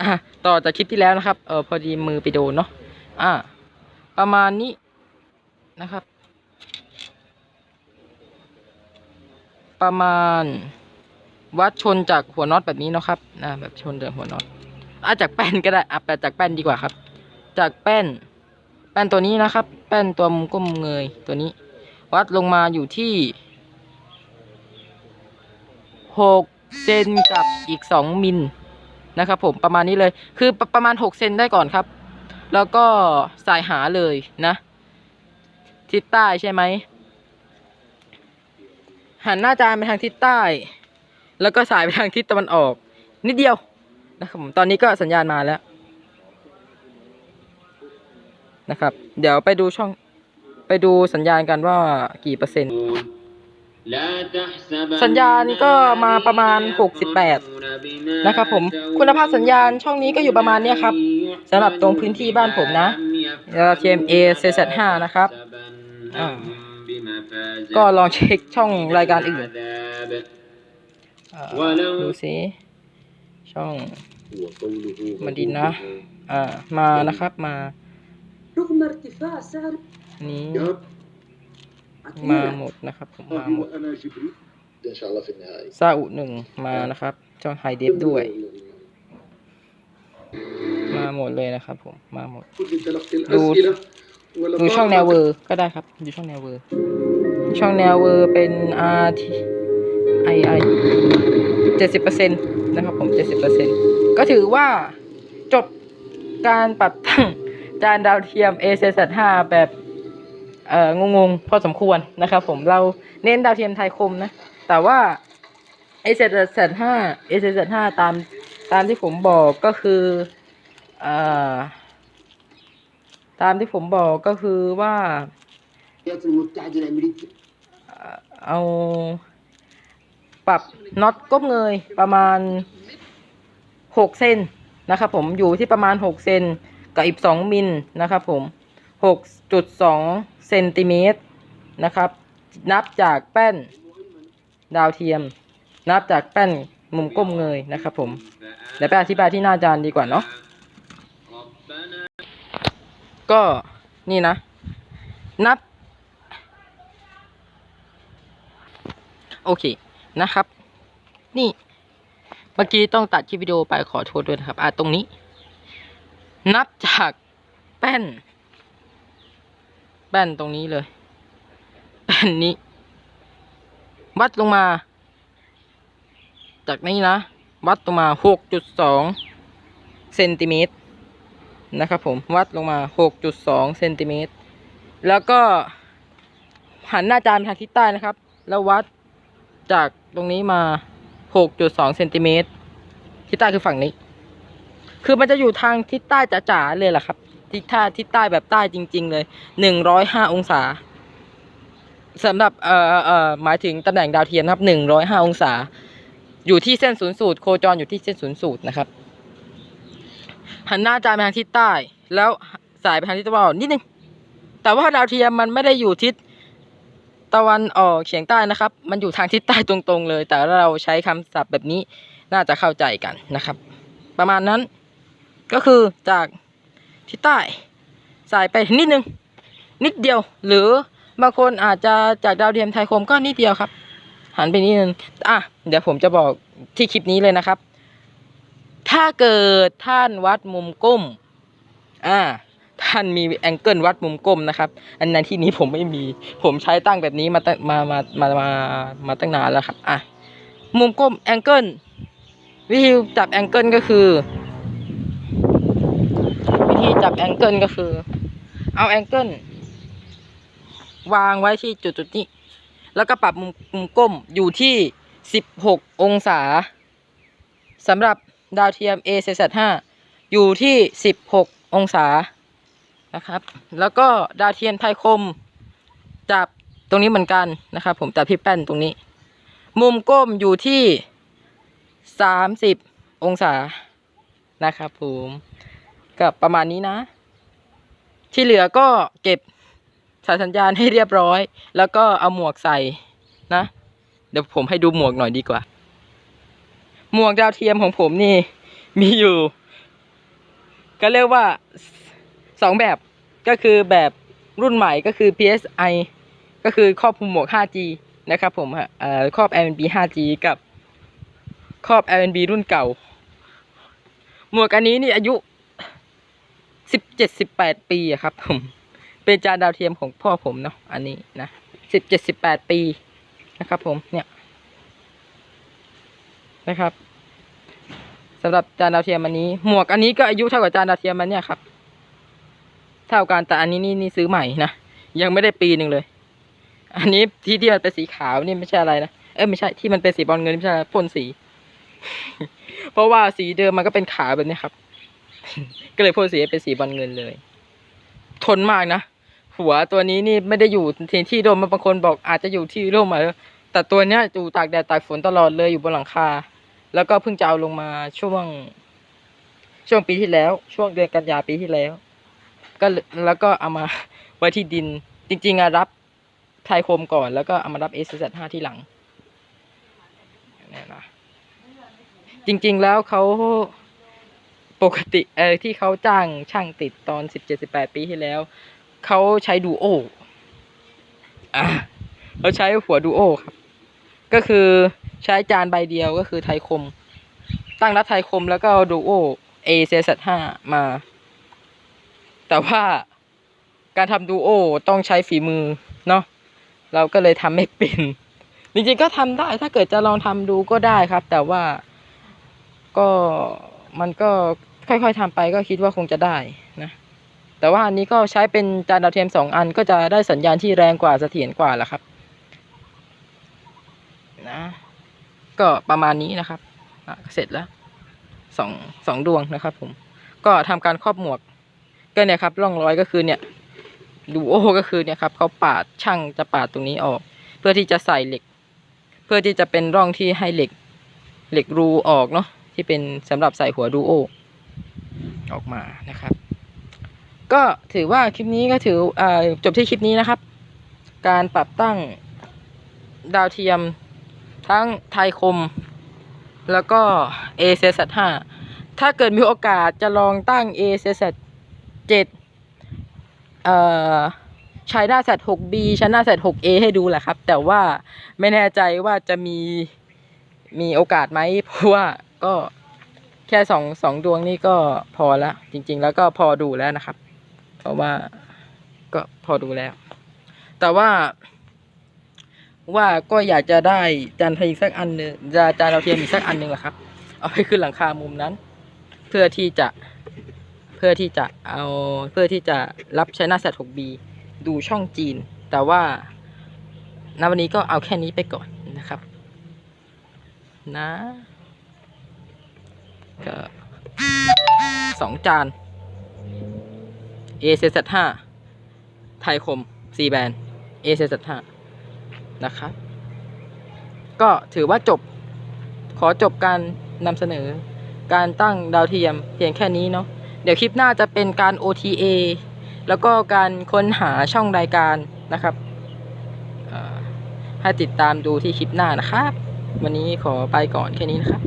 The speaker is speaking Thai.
อะต่อจากคลิปที่แล้วนะครับเออพอดีมือไปโดนเนาะอะประมาณนี้นะครับ ประมาณ วัดชนจากหัวน็อตแบบนี้เนาะครับอ่าแบบชนจากหัวน็อตอะจากแป้นก็ได้อะแต่จากแป้นดีกว่าครับ จากแป้น แป้นตัวนี้นะครับ แป้นตัวมุมก้มเงยตัวนี้ วัดลงมาอยู่ที่หกเซนกับอีกสองมิล นะครับผมประมาณนี้เลยคือประประมาณหกเซนได้ก่อนครับ แล้วก็สายหาเลยนะทิศใต้ใช่ไหมหันหน้าจานไปทางทิศใต้ แล้วก็สายไปทางทิศตะวันออก นิดเดียวนะครับผมตอนนี้ก็สัญญาณมาแล้วนะครับ เดี๋ยวไปดูช่องไปดูสัญญาณกันว่ากี่เปอร์เซ็นต์ สัญญาณก็มาประมาณ 68 นะครับผมคุณภาพสัญญาณช่องนี้ก็อยู่ประมาณนี้ครับสำหรับตรงพื้นที่บ้านผมนะ TMA CZ5 นะครับก็ลองเช็คช่องรายการอื่นดูสิช่องมาดินนะอ่ามานะครับมานี่มาหมดนะครับผมมาหมด เนชาลาฟินไฮซาอุหนึ่งมานะครับจอห์นไฮเดฟด้วย มาหมดเลยนะครับผมมาหมด ดูดูช่องแนวเวอร์ก็ได้ครับ ดูช่องแนวเวอร์ช่องแนวเวอร์เป็นอาร์ทีไอไอเจ็ดสิบเปอร์เซ็นต์นะครับผมเจ็ดสิบเปอร์เซ็นต์ก็ถือว่าจบการปรับตั้งจานดาวเทียม a อเซสัตห้าแบบ เอองงๆพอสมควรนะครับผมเราเน้นดาวเทียมไทยคมนะ แต่ว่า a อเซดเซดห้าเอเซดห้าตามตามที่ผมบอกก็คือเอ่อตามที่ผมบอกก็คือว่า เอาปรับน็อตก้มเงยประมาณหกเซนนะครับผมอยู่ที่ประมาณหกเซนกับอีกสองมิลนะครับผม หกจุดสองเซนติเมตรนะครับ นับจากแป้นดาวเทียม นับจากแป้นมุมก้มเงยนะครับผมเดี๋ยวไปอธิบายที่หน้าจานดีกว่าเนาะก็นี่นะ นับ โอเคนะครับ นี่ เมื่อกี้ต้องตัดคลิปวิดีโอไปขอโทษด้วยนะครับ อะตรงนี้ นับจากแป้น แป้นตรงนี้เลย แป้นนี้ วัดลงมา จากนี้นะ วัดลงมาหกจุดสองเซนติเมตรนะครับผมวัดลงมาหกจุดสองเซนติเมตรแล้วก็หันหน้าจานไปทางทิศใต้นะครับ แล้ววัดจากตรงนี้มา 6.2เซนติเมตรทิศใต้คือฝั่งนี้ คือมันจะอยู่ทางทิศใต้จ๋าๆเลยแหละครับ ทิศท่าทิศใต้แบบใต้จริง ๆ เลย105อยห้าองศาสำหรับเอ่อเอ่อหมายถึงตำแหน่งดาวเทียมนครับ105อยห้าองศา อยู่ที่เส้นศูนย์สูตรโคจรอยู่ที่เส้นศูนย์สูตรนะครับ หันหน้าจานไปทางทิศใต้ แล้วสายไปทางทิศตะวันออกนิดนึง แต่ว่าดาวเทียมมันไม่ได้อยู่ทิศตะวันออกเฉียงใต้นะครับ มันอยู่ทางทิศใต้ตรงๆเลย แต่เราใช้คำศัพท์แบบนี้น่าจะเข้าใจกันนะครับ ประมาณนั้นก็คือจาก ทิศใต้ สายไปนิดนึง นิดเดียว หรือบางคนอาจจะจากดาวเทียมไทยคมก็นิดเดียวครับ หันไปนิดนึงอะเดี๋ยวผมจะบอกที่คลิปนี้เลยนะครับ ถ้าเกิดท่านวัดมุมก้มอ่าท่านมีแองเกิลวัดมุมก้มนะครับ อันในที่นี้ผมไม่มี ผมใช้ตั้งแบบนี้มาตั้งมามามามามาตั้งนานแล้วครับ อะ มุมก้มแองเกิลวิธีจับแองเกิลก็คือ วิธีจับแองเกิลก็คือ เอาแองเกิลวางไว้ที่จุดจุดๆนี้ แล้วก็ปรับมุมมุมก้มอยู่ที่ 16 องศาสำหรับดาวเทียม a c z 5อยู่ที่ 16 องศานะครับ แล้วก็ดาวเทียมไทยคม จับตรงนี้เหมือนกันนะครับ ผมจับที่แป้นตรงนี้ มุมก้มอยู่ที่สามสิบองศานะครับผม ก็ประมาณนี้นะ ที่เหลือก็เก็บสายสัญญาณให้เรียบร้อย แล้วก็เอาหมวกใส่นะ เดี๋ยวผมให้ดูหมวกหน่อยดีกว่า หมวกดาวเทียมของผมนี่ มีอยู่ ก็เรียกว่าสองแบบก็คือแบบรุ่นใหม่ก็คือ PSI ก็คือครอบคลุมหมวก 5G นะครับผมฮะเอ่อครอบ LNB 5G กับครอบ LNB รุ่นเก่า หมวกอันนี้นี่อายุ สิบเจ็ดสิบแปดปีอะครับ ผม เป็นจานดาวเทียมของพ่อผมเนาะอันนี้นะสิบเจ็ดสิบแปดปีนะครับ ผมเนี่ยนะครับสำหรับจานดาวเทียมอันนี้ หมวกอันนี้ก็อายุเท่ากับจานดาวเทียมมันเนี่ยครับ เท่ากันแต่อันนี้นี่นี่ซื้อใหม่นะยังไม่ได้ปีหนึ่งเลย อันนี้ที่ที่มันเป็นสีขาวนี่ไม่ใช่อะไรนะเอ้ยไม่ใช่ที่มันเป็นสีบอลเงินไม่ใช่พ่นสี เพราะว่าสีเดิมมันก็เป็นขาวแบบนี้ครับ ก็เลยพ่นสีเป็นสีบอลเงินเลย ทนมากนะ หัวตัวนี้นี่ไม่ได้อยู่ที่ที่ร่มบางคนบอกอาจจะอยู่ที่ร่มมาแต่ตัวเนี้ยอยู่ตากแดดตากฝนตลอดเลยอยู่บนหลังคา แล้วก็เพิ่งจะเอาลงมาช่วง ช่วงปีที่แล้ว ช่วงเดือนกันยาปีที่แล้ว ก็แล้วก็เอามาไว้ที่ดิน จริงๆอะรับไทยโคมก่อนแล้วก็เอามารับเอสห้าที่หลังนี่นะจริง ๆ แล้วเขา ปกติเออที่เขาจ้างช่างติดตอนสิบเจ็ดสิบแปดปีที่แล้ว เขาใช้ดูโออะเขาใช้หัวดูโอครับ ก็คือใช้จานใบเดียวก็คือไทยคม ตั้งรับไทยคมแล้วก็ดูโอเอเซห้ามา แต่ว่าการทำดูโอต้องใช้ฝีมือเนาะเราก็เลยทำไม่เป็นจริงๆก็ทำได้ถ้าเกิดจะลองทำดูก็ได้ครับ แต่ว่าก็มันก็ ค่อย ๆทำไปก็คิดว่าคงจะได้นะแต่ว่าอันนี้ก็ใช้เป็นจานดาวเทียมสองอันก็จะได้สัญญาณที่แรงกว่าเสถียรกว่าแหละครับนะก็ประมาณนี้นะครับเสร็จแล้วสองสองดวงนะครับ ผม ก็ทำการครอบหมวกก็เนี่ยครับร่องรอยก็คือเนี่ยดูโอ้ก็คือเนี่ยครับเขาปาดช่างจะปาดตรงนี้ออก เพื่อที่จะใส่เหล็ก เพื่อที่จะเป็นร่องที่ให้เหล็กเหล็กรูออกเนาะที่เป็นสำหรับใส่หัวดูโอ ออกมานะครับ ก็ถือว่าคลิปนี้ก็ถืออจบที่คลิปนี้นะครับ การปรับตั้งดาวเทียมทั้งไทยคม แล้วก็ a c s 5ถ้าเกิดมีโอกาสจะลองตั้ง a c s 7เอ่อใช้หน้าแซด 6B ใช้หน้าแซด 6A ให้ดูแหละครับ แต่ว่าไม่แน่ใจว่าจะมีมีโอกาสไหมเพราะว่าก็ แค่สองสองดวงนี่ก็พอแล้ว จริง ๆ แล้วก็พอดูแล้วนะครับ เพราะว่าก็พอดูแล้ว แต่ว่า ว่าก็อยากจะได้จานไทยอีกสักอันหนึ่งจะจานเราวเทียมอีกสักอันหนึ่งแหละครับ เอาไปขึ้นหลังคามุมนั้น เพื่อที่จะเพื่อที่จะเอาเพื่อที่จะรับใช้หน้าแซด 6B ดูช่องจีน แต่ว่าณวันนี้ก็เอาแค่นี้ไปก่อนนะครับ นะ ก็สองจาน a c z 5ไทยคม C แบน a c z 5นะครับ ก็ถือว่าจบขอจบการนำเสนอการตั้งดาวเทียมเพียงแค่นี้เนาะเดี๋ยวคลิปหน้าจะเป็นการ OTA แล้วก็การค้นหาช่องรายการนะครับ ให้ติดตามดูที่คลิปหน้านะครับ วันนี้ขอไปก่อนแค่นี้นะครับ